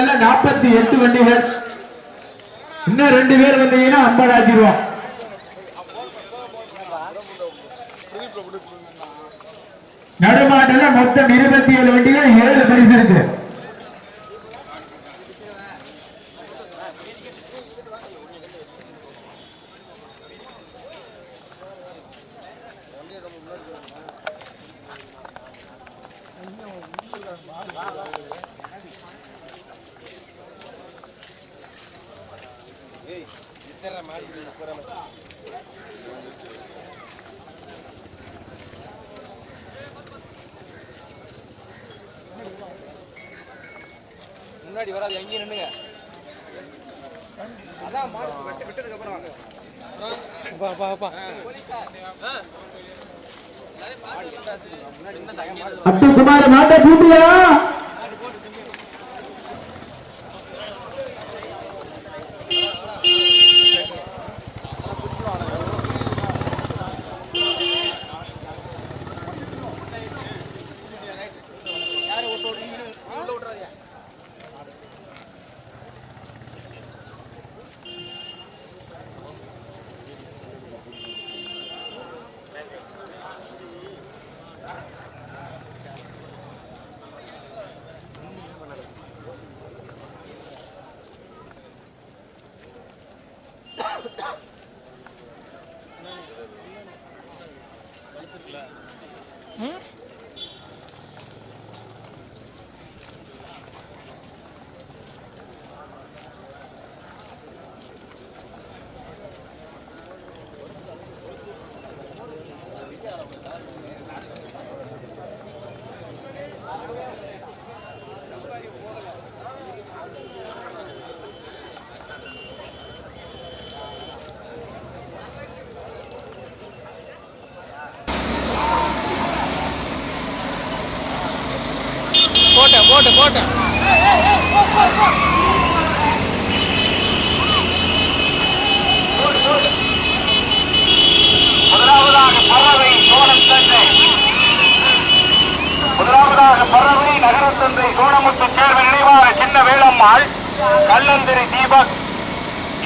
அல்ல நாற்பத்தி எட்டு வண்டிகள். இன்னும் ரெண்டு பேர் வந்தீங்கன்னா ஐம்பது ஆக்கிடுவோம். நடுமாட்டில் மொத்தம் இருபத்தி ஏழு வண்டிகள் ஏழு பரிசு இருக்கு. முன்னாடி வராது எங்கேயும் நின்னுங்க. அதான் மாடு வெட்ட- வெட்டதுக்கு அப்புறம் வாங்க. பா பா பா. அப்துல்குமார் மாட்டை கூட்டியா போட்டேன் போட்டேன் போட்டேன் முதலாவதாக பறவை சோழத்தந்தை முதலாவதாக பறவை நகரத்தந்தை சோழமுத்து சேர்வு நினைவாக சின்ன வேளம்மாள் கல்லந்திரி தீபக்.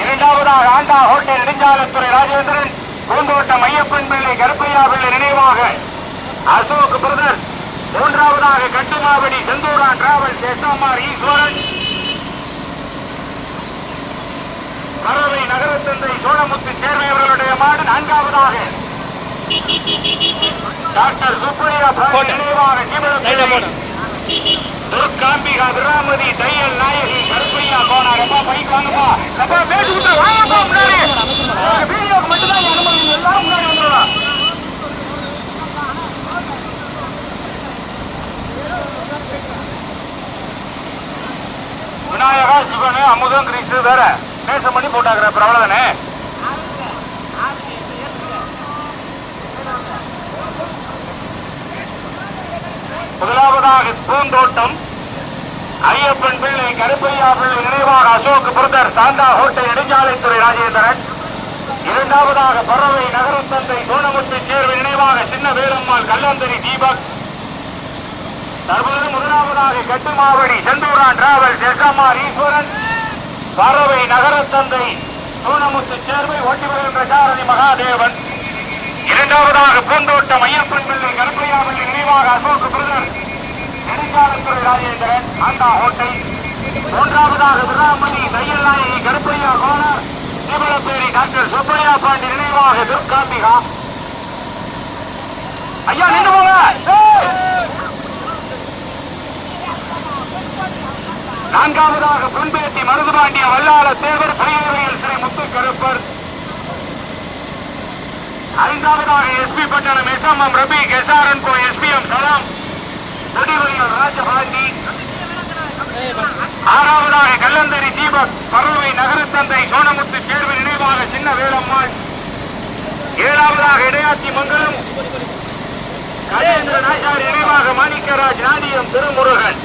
இரண்டாவதாக ஆண்டா ஹோட்டல் நெடுஞ்சாலத்துறை ராஜேந்திரன் பூந்தோட்டம் ஐயப்பன் பிள்ளை கருப்பையா பிள்ளை நினைவாக அசோக் பிரதர். மூன்றாவதாக கட்டுமாவடி செந்தூரான் டிராவல்ஸ் எஸ்எம்ஆர் ஈஸ்வரன் பறவை நகரத்தந்தை சோழமுத்து சேர்வை அவர்களுடைய மாடு நான்காவதாக. டாக்டர் போட்டேன். நினைவாக துர்காம்பிகா விராமதி தையல் நாயகி கருப்பையா போனார் எப்பா பைக் வாங்கப்பா எப்பா பேசி விட்டு வாங்கப்பா முன்னாடி. வீடியோக்கு மட்டும் தான் அனுமதி எல்லாரும் முன்னாடி வந்துடலாம். விநாயகா சிவனு அமுதம் கிரீஷு வேற. நேசம் பண்ணி போட்டாக்குற பிரபலதானே. முதலாவதாக பூந்தோட்டம். ஐயப்பன் பிள்ளை கருப்பையா பிள்ளை நினைவாக அசோக் பிரதர் சாந்தா ஹோட்டல் நெடுஞ்சாலைத்துறை ராஜேந்திரன். இரண்டாவதாக பறவை நகரத்தந்தை சோனமுத்து சேர்வு நினைவாக சின்ன வேலம்மாள் கல்லந்தரி தீபக். தற்போது முதலாவதாக கட்டுமாவடி செந்தூரான் டிராவல்ஸ் எஸ்எம்ஆர் ஈஸ்வரன். பறவை நகரத்தந்தை சூனமுத்து சேர்வை ஓட்டி வருகின்ற சாரதி மகாதேவன். இரண்டாவதாக பூந்தோட்டம் ஐயப்பன் பிள்ளை கருப்பையா நினைவாக அசோக் பிரதர். நெடுஞ்சாலைத்துறை ராஜேந்திரன் ஆண்டா ஹோட்டை மூன்றாவதாக விராமணி தையல்நாயகி கருப்பையா கோனார். தீபலப்பேரி டாக்டர் சுப்பையா பாண்டி நினைவாக துர்காம்பிகா. ஐயா நின்று போங்க! நான்காவதாக புன்பேட்டி மருதுபாண்டிய வல்லாள தேவர் பையவியல் ஸ்ரீ முத்து கருப்பர். ஐந்தாவதாக SP Pattanam SMM Rabi SRN co SPM Salam. முடிவையில் Rajapandi. ஆறாவதாக கல்லந்தரி தீபக் பறவை நகரத்தந்தை சோனமுத்து சேர்வு நினைவாக சின்ன வேலம்மாள் ஏழாவதாக இடையாச்சி மங்கலம் கஜேந்திர நாச்சாரி நினைவாக மாணிக்கராஜ் நாடியம் திருமுருகன்.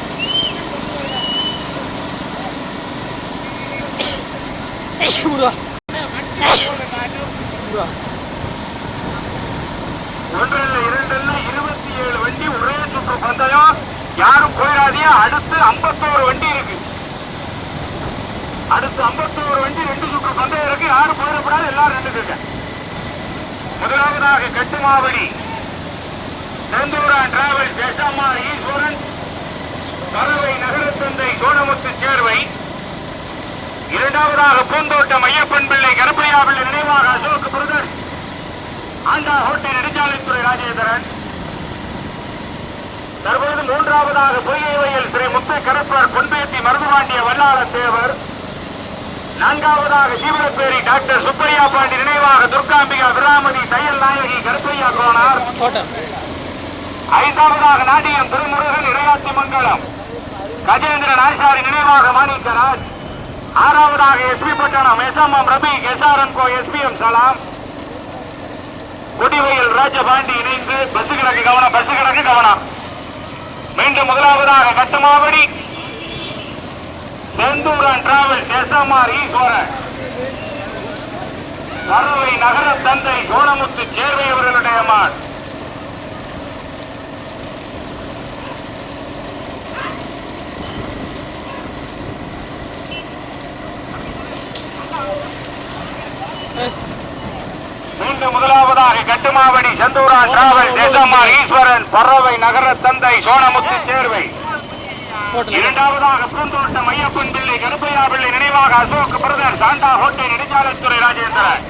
ஒன்றல்ல இரண்டல்ல இருபத்தி ஏழு வண்டி ஒரே சுற்று பந்தயம் யாரும் போயிடாதீங்க அடுத்து ஐம்பத்தோரு வண்டி இருக்கு அடுத்து ஐம்பத்தோரு வண்டி ரெண்டு சுற்று பந்தயம் இருக்கு யாரும் போயிடக்கூடாது எல்லாரும் நின்றுங்க முதலாவதாக கட்டுமாவடி செந்தூரான் டிராவல்ஸ் எஸ்எம்ஆ ஈஸ்வரன் பறவை நகரத்தந்தை சோனமுத்து சேர்வை இரண்டாவதாக பூந்தோட்டம் ஐயப்பன் பிள்ளை கருப்பையா பிள்ளை நினைவாக அசோக் பிரதர் ஆந்தா ஹோட்டல் நெடுஞ்சாலைத்துறை ராஜேந்திரன். தற்பொழுது மூன்றாவதாக பொய்கை வயல் ஸ்ரீ முத்து கருப்பர் பொன்பேத்தி மருதுபாண்டிய வல்லாள தேவர். நான்காவதாக ஜீவனப்பேரி டாக்டர் சுப்பையா பாண்டி நினைவாக துர்காம்பிகா விராமதி தையல் நாயகி கருப்பையா கோனார். ஐந்தாவதாக நாட்டியம் திருமுருகன் இடையாத்தி மங்கலம் கஜேந்திரன் ஆச்சாரி நினைவாக மாணிக்கராஜ். ஆறாவதாக SP Pattanam. SMM Rabi SRN co SPM Salam. Kodivayal Rajapandi இணைந்து பஸ் கிடக்கு கவனம் பஸ் கிடக்கு கவனம். மீண்டும் முதலாவதாக கட்டுமாவடி. செந்தூரன் டிராவல்ஸ் எஸ்எம்ஆர் ஈஸ்வரன் பறவை நகர தந்தை சோனமுத்து சேர்வை அவர்களுடைய மான் மீண்டும் முதலாவதாக கட்டுமாவடி செந்தூரா டிராவல் எஸ்எம்ஆர் ஈஸ்வரன் பறவை நகர தந்தை சோனமுத்து சேர்வை. இரண்டாவதாக பூந்தோட்டம் ஐயப்பன் பிள்ளை கருப்பையா பிள்ளை நினைவாக அசோக் பிரதர் சாண்டா ஹோட்டல் நெடுஞ்சாலைத்துறை ராஜேந்திரன்.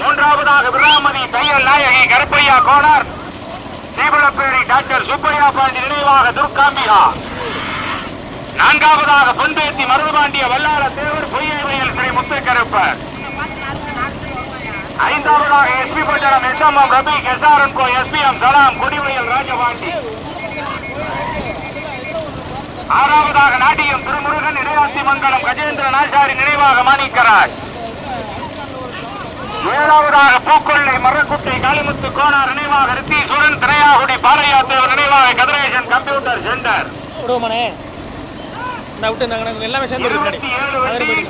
மூன்றாவதாக விராமதி தையல் நாயகி கருப்பையா கோனார். தீபளப்பேரி டாக்டர் சுப்பையா பாண்டி நினைவாக துர்காம்பிகா நான்காவதாக பொன்பேத்தி மருதுபாண்டிய வல்லாள தேவர் பொய்யை வயல் ஸ்ரீ முத்துக்கருப்பர். ஐந்தாவதாக SP Pattanam SMM Rabi SRN co SPM Salam Kodivayal Rajapandi. ஆறாவதாக நாட்டியம் திருமுருகன் இடையாத்தி மங்கலம் கஜேந்திரன் ஆச்சாரி நினைவாக மாணிக்கராஜ். ஏழாவதாக பூக்கொள்ளை மரக்குட்டை காளிமுத்து கோனார் நினைவாக ரித்தீஸ்வரன் திரையாகுடி பாலையா தேவர் நினைவாக கதிரேசன் கம்ப்யூட்டர் சென்டர். எல்லாமே சேர்ந்து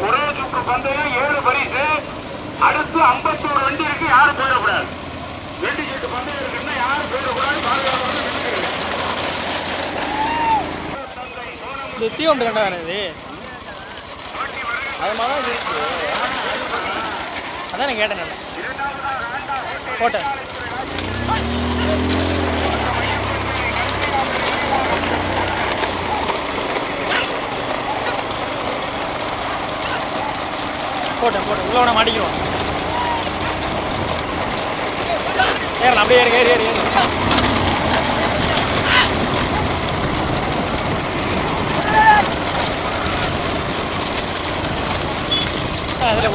ஒரே சுற்று பந்தயம் ஏழு பரிசு. அடுத்து ஐம்பத்தோரு வண்டி இருக்கு யாரும் போயிடக்கூடாது. ரெண்டு சீட்டு பந்தயம் இருக்குன்னா யாரும் போயிடக்கூடாது. பாதுகாப்பு தீவண்டு கண்டா தானே இது? அது மாதிரி தான் இது இருக்கு. அதான் நான் கேட்டேன் நான். போட்டேன். போட்டேன் போட்டேன் உள்ள உன மாட்டிக்கிறோம் ஏறலாம் அப்படியே ஏறி ஏறி ஏறி ஏறி. அதில்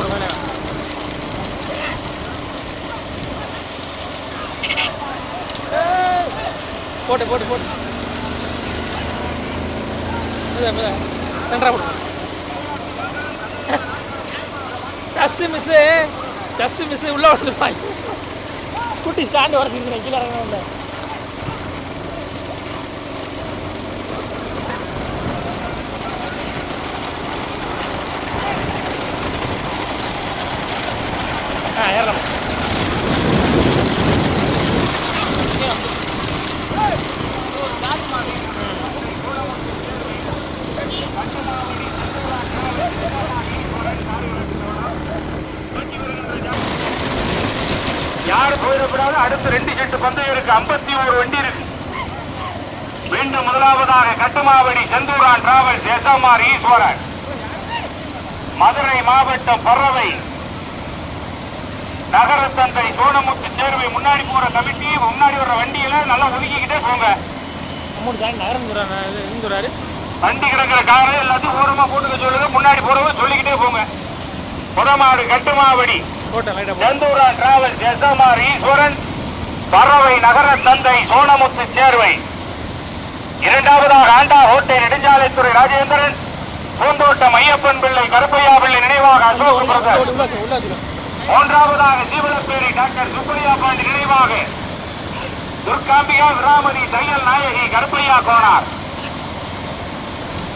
போட்டு போட்டு போட்டு. சென்ட்ரா போடு டஸ்ட் மிஸ்ஸு டஸ்ட் மிஸ்ஸு உள்ள வந்துருப்பாங்க ஸ்கூட்டி ஸ்டாண்டு வரதுக்கு கீழே இறங்கணும் ஆ ஏறலாம் யாரும் போயிடக்கூடாது அடுத்து ரெண்டு செட்டு பந்தயம் இருக்கு ஐம்பத்தி ஒரு வண்டி இருக்கு மீண்டும் முதலாவதாக கட்டுமாவடி செந்தூரான் எஸ்எம்ஆர் ஈஸ்வரன் மதுரை மாவட்டம் பறவை. நகரத்தந்தை சோனமுத்து சேர்வை முன்னாடி போற கமிட்டி முன்னாடி வர்ற வண்டியில நல்லா ஒதுக்கிக்கிட்டே போங்க. வண்டி கிடக்கிற காரை எல்லாத்தையும் ஓரமா போட்டுக்க சொல்லுங்க முன்னாடி போறவங்க சொல்லிக்கிட்டே போங்க. புறமாடு Kattumavadi. Senthoora travels SMR Eswaran. பறவை நகர தந்தை சோனமுத்து சேர்வை. இரண்டாவதாக ஆண்டா ஹோட்டை நெடுஞ்சாலைத்துறை ராஜேந்திரன். பூந்தோட்டம் ஐயப்பன் பிள்ளை கருப்பையா பிள்ளை நினைவாக அசோக் பிரதர். மூன்றாவதாக ஜீவனப்பேரி டாக்டர் சுப்பையா பாண்டி நினைவாக. துர்காம்பிகா விராமதி தையல் நாயகி கருப்பையா கோனார்.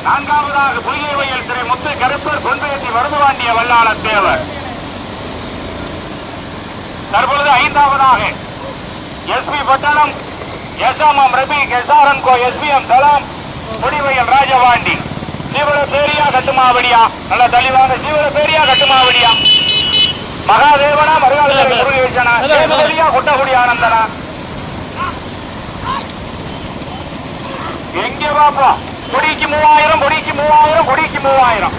நான்காவதாக பொய்கை வயல் திரை முத்து கருப்பர் பொன்பேத்தி வருதுவாண்டிய வல்லாள தேவர். தற்பொழுது ஐந்தாவதாக SP Pattanam SMM Rabi SRN co SPM Salam Kodivayal Rajapandi சீவல பேரியா கட்டுமாவடியா? நல்ல தெளிவாக சீவல பேரியா கட்டுமாவடியா? மகாதேவனா மருகாளர் முருகேசனா தேவதலியா கொட்டகுடி ஆனந்தனா? எங்க பாப்போம் கொடிக்கு மூவாயிரம் கொடிக்கு மூவாயிரம் கொடிக்கு மூவாயிரம்.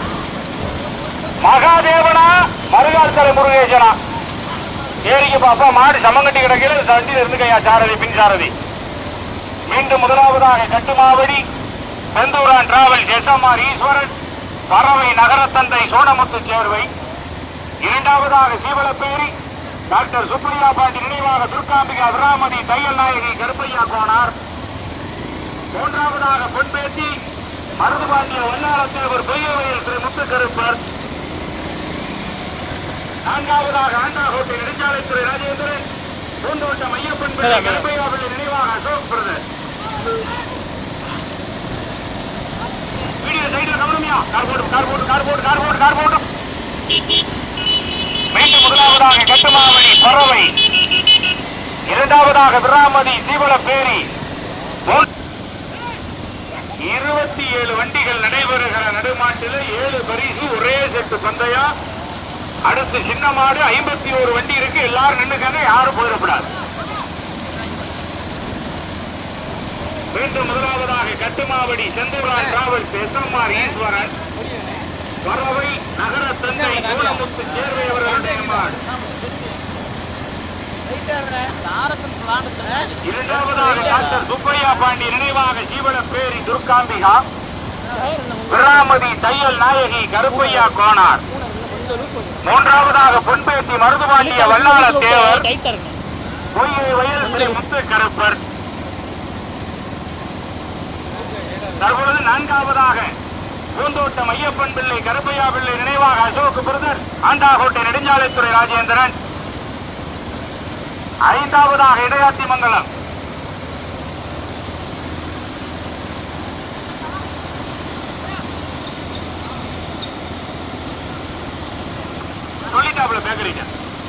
மகாதேவனா மருகாளர் முருகேசனா? ஏரிக்கு பாப்பா மாடு சமங்கட்டி கிடக்கையில் வண்டியில் இருந்துக்கையா சாரதி பின் சாரதி. மீண்டும் முதலாவதாக கட்டுமாவடி செந்தூரான் டிராவல் எஸ்எம்ஆர் ஈஸ்வரன் பறவை நகரத்தந்தை சோனமுத்து சேர்வை. இரண்டாவதாக சீவலப்பேரி டாக்டர் சுப்ரியா பாண்டி நினைவாக துர்காம்பிகா விராமதி தையல் நாயகி கருப்பையா கோனார். மூன்றாவதாக பொன்பேட்டி மருதுபாண்டிய வண்ணாரத்தேவர் பொய்யவையில் திரு முத்துக்கருப்பர். நான்காவதாக ஆண்டாகோட்டை நெடுஞ்சாலைத்துறை ராஜேந்திரன். பூந்தோட்டம் ஐயப்பன் பிள்ளை கருப்பையாவில் நினைவாக அசோக் பிரதர். வீடியோ கவனமியா. கார் போட்டு கார் போட்டு கார் போட்டு கார் போட்டு கார் போட்டு. மீண்டும் முதலாவதாக பறவை. இரண்டாவதாக விராமதி சீவலப்பேரி. பேரி இருபத்தி ஏழு வண்டிகள் நடைபெறுகிற நடுமாட்டில் ஏழு பரிசு ஒரே செட்டு பந்தயம். அடுத்து சின்ன மாடு ஐம்பத்தி ஒரு வண்டி இருக்கு. எல்லாரும் நின்றுக்காங்க யாரும் போயிடக்கூடாது. மீண்டும் முதலாவதாக கட்டுமாவடி செந்தூரான் டிராவல்ஸ் எஸ்எம்ஆர் ஈஸ்வரன். பறவை நகர தந்தை சோழமுத்து சேர்வை அவர்களுடைய மாடு இரண்டாவதாக டாக்டர் சுப்பையா பாண்டி நினைவாக ஜீவன பேரி துர்காம்பிகா. விராமதி தையல் நாயகி கருப்பையா கோனார். மூன்றாவதாக பொன்பேட்டி மருதுபாண்டிய வல்லாள தேவர். பொய்யை வயல் ஸ்ரீ முத்து கருப்பர். தற்பொழுது நான்காவதாக பூந்தோட்டம் ஐயப்பன் பிள்ளை கருப்பையா பிள்ளை நினைவாக அசோக் பிரதர் ஆண்டாகோட்டை நெடுஞ்சாலைத்துறை ராஜேந்திரன். ஐந்தாவதாக இடையாத்தி மங்கலம் சொல்லிட்டாப்ல பேக்கரிட்ட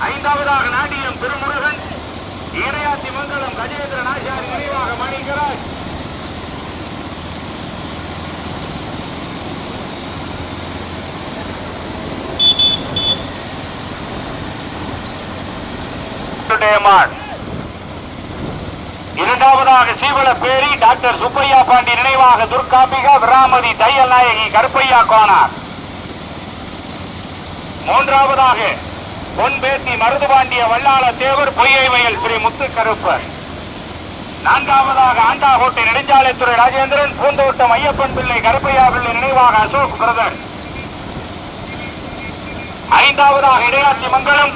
ஐந்தாவதாக நாட்டியம் திருமுருகன் இடையாத்தி மங்கலம் கஜேந்திரன் ஆச்சாரி நினைவாக மணிகராஜ் இரண்டாவதாக சீவல பேரி டாக்டர் சுப்பையா பாண்டி நினைவாக துர்காம்பிகா விராமதி தையல் நாயகி கருப்பையா கோனார் மூன்றாவதாக பொன்பேத்தி மருதுபாண்டிய வல்லாள தேவர் பொய்யை வயல் ஸ்ரீ முத்து கருப்பர் நான்காவதாக ஆண்டாகோட்டை நெடுஞ்சாலைத்துறை ராஜேந்திரன் பூந்தோட்டம் ஐயப்பன் பிள்ளை கருப்பையா பிள்ளை நினைவாக அசோக் பிரதர். ஐந்தாவதாக இடையாட்சி மங்கலம்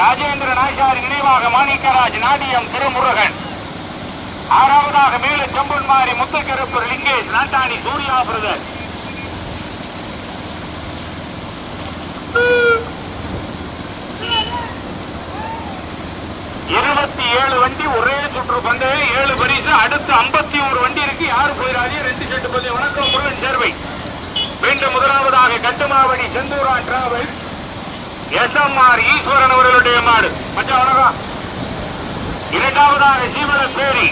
ராஜேந்திர ஆச்சாரி நினைவாக மாணிக்கராஜ் நாடியம் திருமுருகன். ஆறாவதாக மேல செம்பன்மாரி முத்துக்கருப்பர் லிங்கேஷ் நாட்டாணி சூர்யா பிரதர். இருபத்தி ஏழு வண்டி ஒரே சுற்று பந்தயம் ஏழு பரிசு அடுத்து ஐம்பத்தி ஒரு வண்டி இருக்கு. யாரு போயிடாதே ரெண்டு செட்டு பந்தயம் வணக்கம் முருகன் சேர்வை. மீண்டும் முதலாவதாக கட்டுமாவடி செந்தூரான் டிராவல் எஸ்எம்ஆர் ஈஸ்வரன் அவர்களுடைய மாடு. மச்சா வணக்கம். இரண்டாவதாக சீவன பேரி.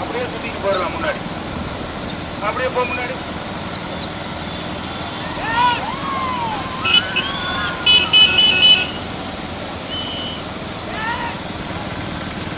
அப்படியே சுத்திட்டு போயிடலாம் முன்னாடி. அப்படியே போ முன்னாடி அதான், அதான். நல்லா வர விட்டு பிடி, நல்லா வர விட்டு. நல்லா வரட்டும், வரட்டும்,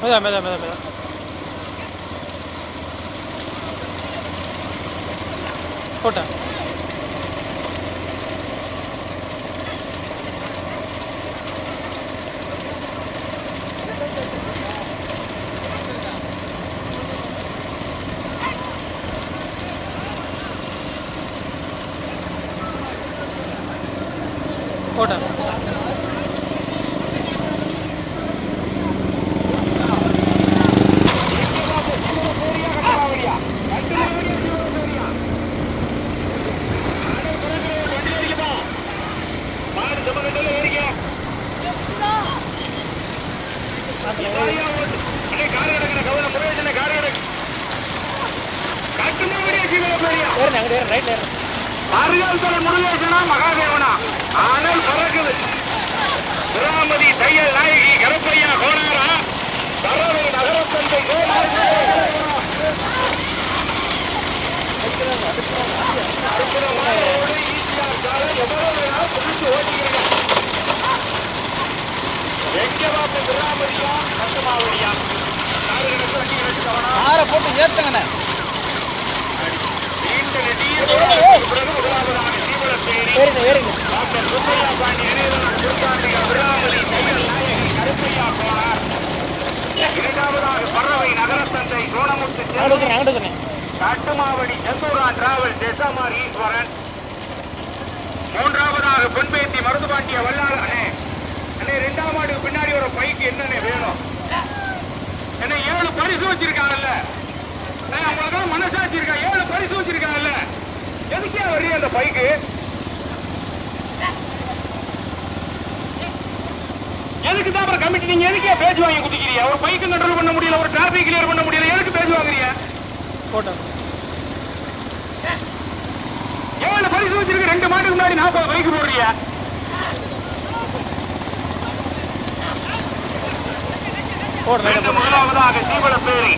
맞아 맞아 맞아 맞아 포टा அருகால் முருகேசனா மகாதேவனா? ஆனால் பறக்குது. திராமதி தையல் நாயகி கருப்பையா கோனாரா தரவை நகரத்தந்தை திராமதியா கட்டுமாவடியா காரு கிடக்கு போட்டு ஏத்துங்கண்ணே நீண்ட நெடிய பிறகு முதலாவதாக சீவலப்பேரி ஏறுங்க ஏறுங்க டாக்டர் சுப்பையா பாண்டி நினைவகம் திருக்காண்டிகா விராமதி தையல் நாயகி கருப்பையா போனார் இரண்டாவதாக பறவை நகரத்தந்தை சோனமுத்து அங்கிட்டு காட்டுமாவடி செந்தூரா டிராவல் டெசமார் ஈஸ்வரன் மூன்றாவதாக பொன்பேத்தி மருதுபாண்டிய வல்லாள அண்ணே அண்ணே ரெண்டாம் ஆண்டுக்கு பின்னாடி ஒரு பைக்கு என்னண்ணே வேணும் என்ன ஏழு பரிசு வச்சிருக்காங்கல்ல அண்ணே, அவங்களுக்கெல்லாம் மனசாட்சி இருக்கா ஏழு பரிசு வச்சிருக்காங்கல்ல எதுக்கே வர்றீங்க அந்த பைக்கு. எதுக்கு தான் அப்புறம் கமிட்டி நீங்க எதுக்கே பேச்சு வாங்கி குடிக்கிறீங்க ஒரு பைக்கு கண்ட்ரோல் பண்ண முடியல ஒரு டிராபிக் கிளியர் பண்ண முடியல எதுக்கு பேச்சு வாங்குறீங்க? போட்டோம். ஏழு பரிசு வச்சிருக்கு ரெண்டு மாட்டுக்கு முன்னாடி நாற்பது பைக்கு போடுறிய போடு ரைட்டை ரெண்டு போடு முதலாவதாக சீவலப்பேரி.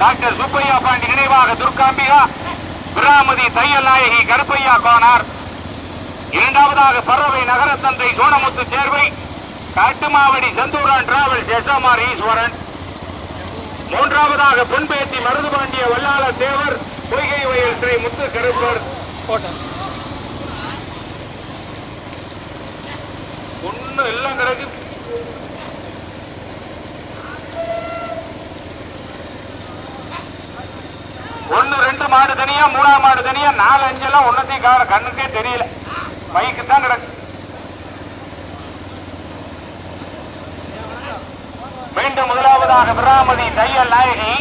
டாக்டர் சுப்பையா பாண்டி நினைவாக துர்காம்பிகா. விராமதி தையல் நாயகி கருப்பையா கோனார் இரண்டாவதாக பறவை நகரத்தந்தை சோனமுத்து சேர்வை காட்டுமாவடி செந்தூரான் டிராவல் எஸ்எம்ஆர் ஈஸ்வரன். மூன்றாவதாக பொன்பேத்தி மருதுபாண்டிய வல்லாள தேவர் பொய்கை வயல் ஸ்ரீ முத்து கருப்பர். ஒன்னும் எல்லாம் கிடக்கு ஒன்னு ரெண்டு மாடு தனியா மூணாம் மாடு தனியா நாலு அஞ்செல்லாம் ஒன்னத்தையும் கார கண்ணுக்கே தெரியல. பைக்கு தான் கிடக்கு. மீண்டும் முதலாவதாக விராமதி தையல் நாயகி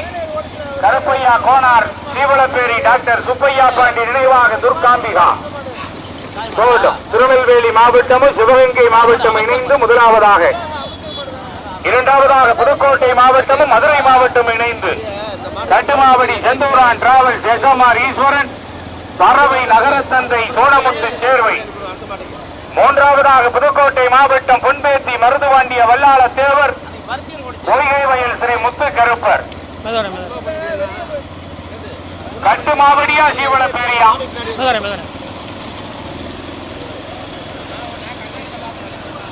கருப்பையா கோனார் சீவளப்பேரி டாக்டர் சுப்பையா பாண்டி நினைவாக துர்காம்பிகா. கோவிலம் திருநெல்வேலி மாவட்டமும் சிவகங்கை மாவட்டம் இணைந்து முதலாவதாக. இரண்டாவதாக புதுக்கோட்டை மாவட்டமும் மதுரை மாவட்டம் இணைந்து. கட்டுமாவடி செந்தூரான் டிராவல்ஸ் எஸ்எம்ஆர் ஈஸ்வரன் பறவை நகரத்தந்தை சோழமுத்து சேர்வை. மூன்றாவதாக புதுக்கோட்டை மாவட்டம் பொன்பேத்தி மருதுவாண்டிய வல்லாள தேவர் பொய்கை வயல் ஸ்ரீ முத்து கருப்பர். மெதுவானே மெதுவானே கட்டுமாவடியா சீவளப்பேரியா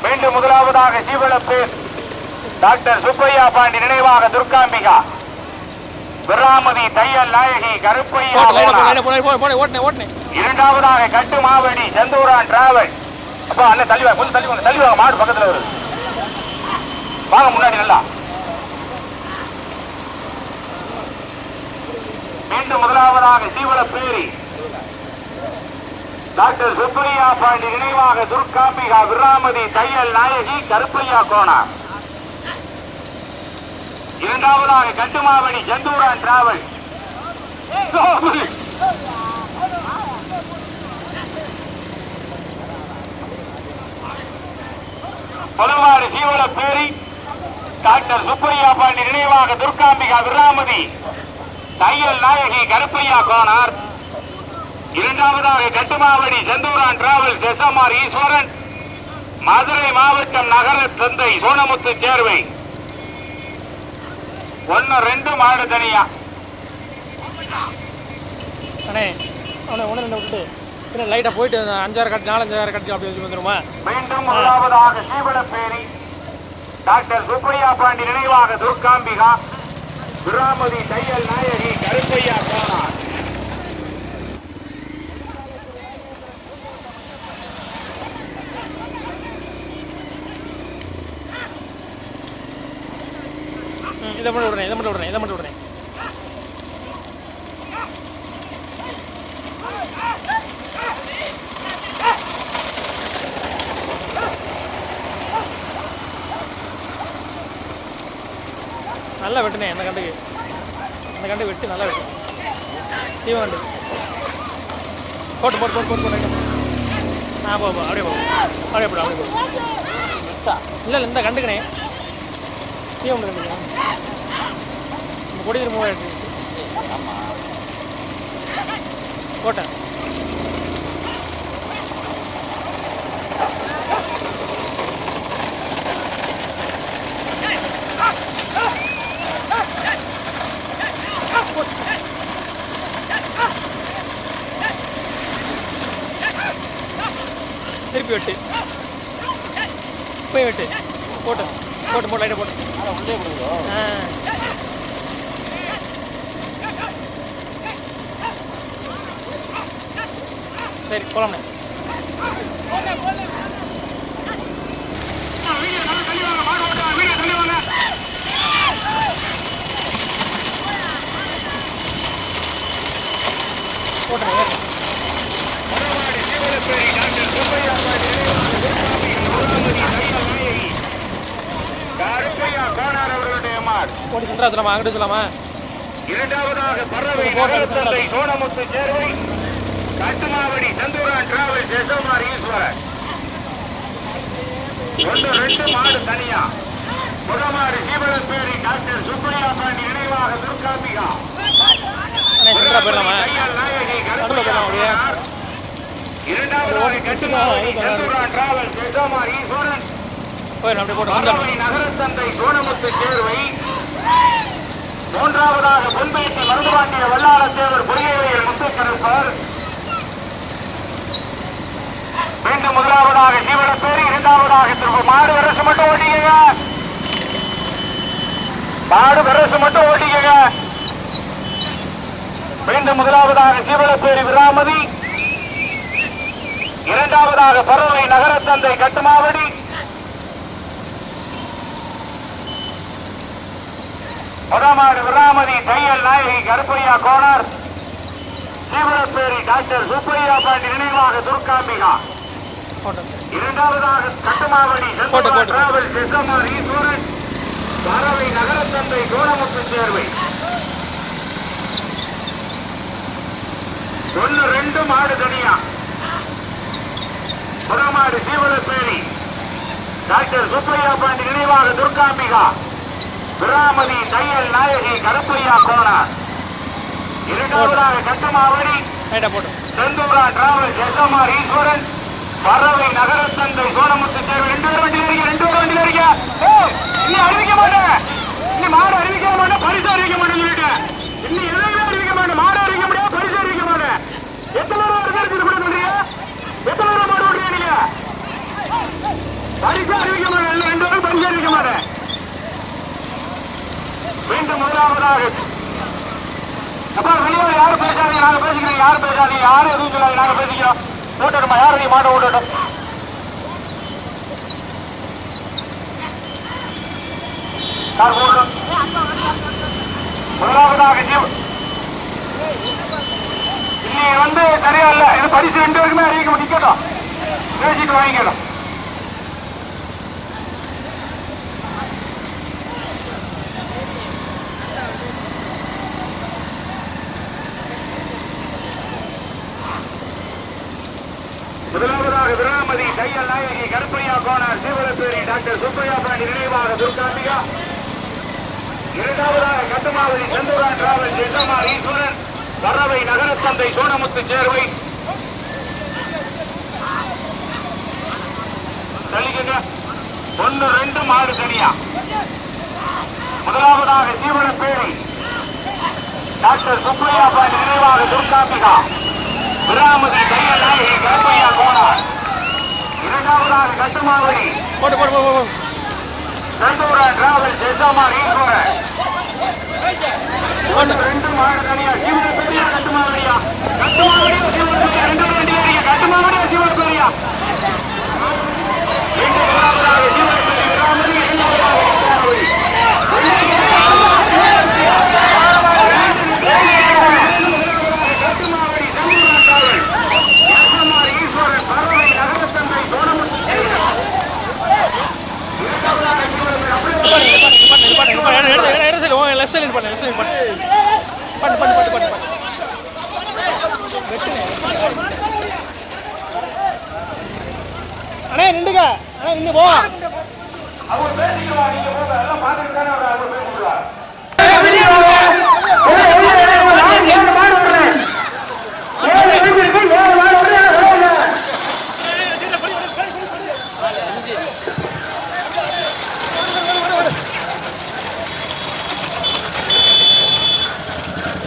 மீண்டும் முதலாவதாக சீவளப்பேர் டாக்டர் சுப்பையா பாண்டி நினைவாக துர்காம்பிகா. விராமதி தையல் நாயகி கருப்பையா இரண்டாவதாக கட்டுமாவடி செந்தூரான் டிராவல். அப்பா அண்ணன் தள்ளி வாங்க கொஞ்சம் தள்ளி வாங்க தள்ளி வாங்க மாடு பக்கத்துல வருது. வாங்க முன்னாடி நல்லா. மீண்டும் முதலாவதாக சீவலப்பேரி. டாக்டர் சுப்பையா பாண்டி நினைவாக துர்காம்பிகா விராமதி தையல் நாயகி கருப்பையா கோனார். இரண்டாவதாக கட்டுமாவடி செந்தூரான் டிராவல் பொதுவாறு சீவல பேரி டாக்டர் சுப்பையா பாண்டி நினைவாக துர்காம்பிகா விராமதி தையல் நாயகி கருப்பையா கோனார் இரண்டாவதாக கட்டுமாவடி செந்தூரான் டிராவல்ஸ் எஸ்எம்ஆர் ஈஸ்வரன். மதுரை மாவட்டம் நகர தந்தை சோனமுத்து சேர்வை. ஒன்னு ரெண்டு மாடு தனியா. அண்ணே அவனை ஒன்று ரெண்டு விட்டுட்டு. பின்ன லைட்டாக போயிட்டு அஞ்சாயிரம் கட்டு நாலஞ்சாயிரம் கட்டு அப்படி வச்சு வந்துருமா? மீண்டும் முதலாவதாக ஸ்ரீவடப்பேரி டாக்டர் சுப்பையா பாண்டி நினைவாக துர்காம்பிகா. விராமதி தையல் நாயகி கருப்பையா கோனார் இதை மட்டும் விடுறேன் இதை மட்டும் விடுறேன் இதை மட்டும் விடுறேன். நல்லா வெட்டுனே அந்த கண்டுக்கு. அந்த கண்டு வெட்டு நல்லா வெட்டு தீவம் கண்டு. போட்டு போட்டு போட்டு போட்டு போட்டு. ஆ போ அப்படியே போ. அப்படியே போடு அப்படியே போ. இல்லை இல்லை இந்த கண்டுக்கணே தீவம் கண்டுக்கணும் கொடி திரும்ப எடுத்து போட்டேன். திருப்பி வெட்டு. போய் வெட்டு. போட்டு போட்டு போட்டு லைட்டை போட்டு. ஆ. சரி போலாம்ண்ணே. ஓடி அங்கிட்டு இரண்டாவதாக Paravai Sonamuthu Servai. Kattumavadi Santhooran travels SMR Eswaran. ஒன்று ரெண்டு மாடு தனியா. முகமாடு சீவலப்பேரி டாக்டர் சுப்பையா பாண்டி நினைவாக துர்காம்பிகா. இரண்டாவதாக கட்டுமாவடி சந்தூரான் டிராவல்ஸ் எஸ்எம்ஆர் ஈஸ்வரன். நகரத்தந்தை சோனமுத்து சேர்வை. மூன்றாவதாக பொன்பேட்டை மருதுபாண்டிய வல்லாளத்தேவர் பொறியியல் முத்துக்கருப்பர் மீண்டும் முதலாவதாக சீவனப்பேரி இரண்டாவதாக திரும்ப மாடு அரசு மட்டும் ஓட்டிக்கங்க. மாடு அரசு மட்டும் ஓட்டிக்கங்க. மீண்டும் முதலாவதாக சீவனப்பேரி விராமதி. இரண்டாவதாக பறவை நகரத்தந்தை கட்டுமாவடி. முதமாடு விராமதி தையல் நாயகி கருப்பையா கோனார். சீவரப்பேரி டாக்டர் சுப்பையா பாண்டி நினைவாக துர்காம்பிகா. இரண்டாவதாக போட்டு. டிராவல் பறவை நகரத்தந்தை கோணமுத்து சேர்வை. ஒன்னு ரெண்டு மாடு தனியா. புறமாடு சீவரப்பேரி டாக்டர் சுப்பையா பாண்டி நினைவாக துர்காம்பிகா. விராமதி தையல் நாயகி கருப்பையா கோணார் இரண்டாவதாக கட்டுமாவடி செந்தூரா டிராவல்ஸ் எஸ்எம்ஆர் ஈஸ்வரன். பறவை நகர சந்தை சோனமுத்து தேவை ரெண்டு பேரும் வண்டியில் இருக்க ரெண்டு பேரும் வண்டியில் இருக்க ஏய், இன்னும் அறிவிக்க மாட்டேன் இன்னி மாடு அறிவிக்க மாட்டேன் பரிசு அறிவிக்க மாட்டேன் சொல்லிட்டேன் இன்னும் எதையுமே அறிவிக்க மாட்டேன் மாடு அறிவிக்க முடியாது பரிசு அறிவிக்க மாட்டேன் எத்தனை ரூபா இருக்கு கூட சொல்றீங்க எத்தனை ரூபா மாடு ஓடுறீங்க நீங்க பரிசு அறிவிக்க மாட்டேன் இன்னும் ரெண்டு பேரும் பரிசு அறிவிக்க மாட்டேன் மீண்டும் முதலாவதாக அப்பா வெளியே யாரும் பேசாதீங்க நாங்க பேசிக்கிறோம் யாரும் பேசாதீங்க யாரும் எதுவும் சொல்லாதீங்க நாங்க பேசிக்கிறோம் ஓட்டணுமா யாரும் மாட்ட ஓட்டட்டும் யார் ஓடணும் முதலாவதாக ஜீவ் இன்னைக்கு வந்து சரியா இல்ல இது பரிசு ரெண்டு பேருக்குமே அறிவிக்க நிக்கட்டும் பேசிட்டு வாங்கிக்கணும் திருப்பதி தையல் நாயகி கருப்பையா கோணர் சீவலத்தேரி டாக்டர் சுப்பையா பாண்டி நினைவாக துர்காந்திகா இரண்டாவதாக கட்டுமாவதி செந்தூரா டிராவல் எஸ்எம்ஆர் ஈஸ்வரன் வரவை நகரத்தந்தை சோனமுத்து சேர்வை. தள்ளிக்கங்க ஒன்று ரெண்டு மாடு தனியா. முதலாவதாக சீவனப்பேரி டாக்டர் சுப்பையா பாண்டி நினைவாக துர்காம்பிகா விராமதி தையல் நாயகி கருப்பையா கோனார். கட்டுமாவடி போட்டு போட்டு போ, போ போ. செந்தூரா டிராவல்ஸ் எஸ்எம்ஆர் ஈஸ்வரன் ஒன்று ரெண்டு மாடு தனியா சீவனப்பேரியா கட்டுமாவடியா கட்டுமாவடியா ரெண்டு ரெண்டு ஏரியா கட்டுமாவடியா சீவனப்பேரியா இரண்டாவதாக சீவனப்பேரி விராமதி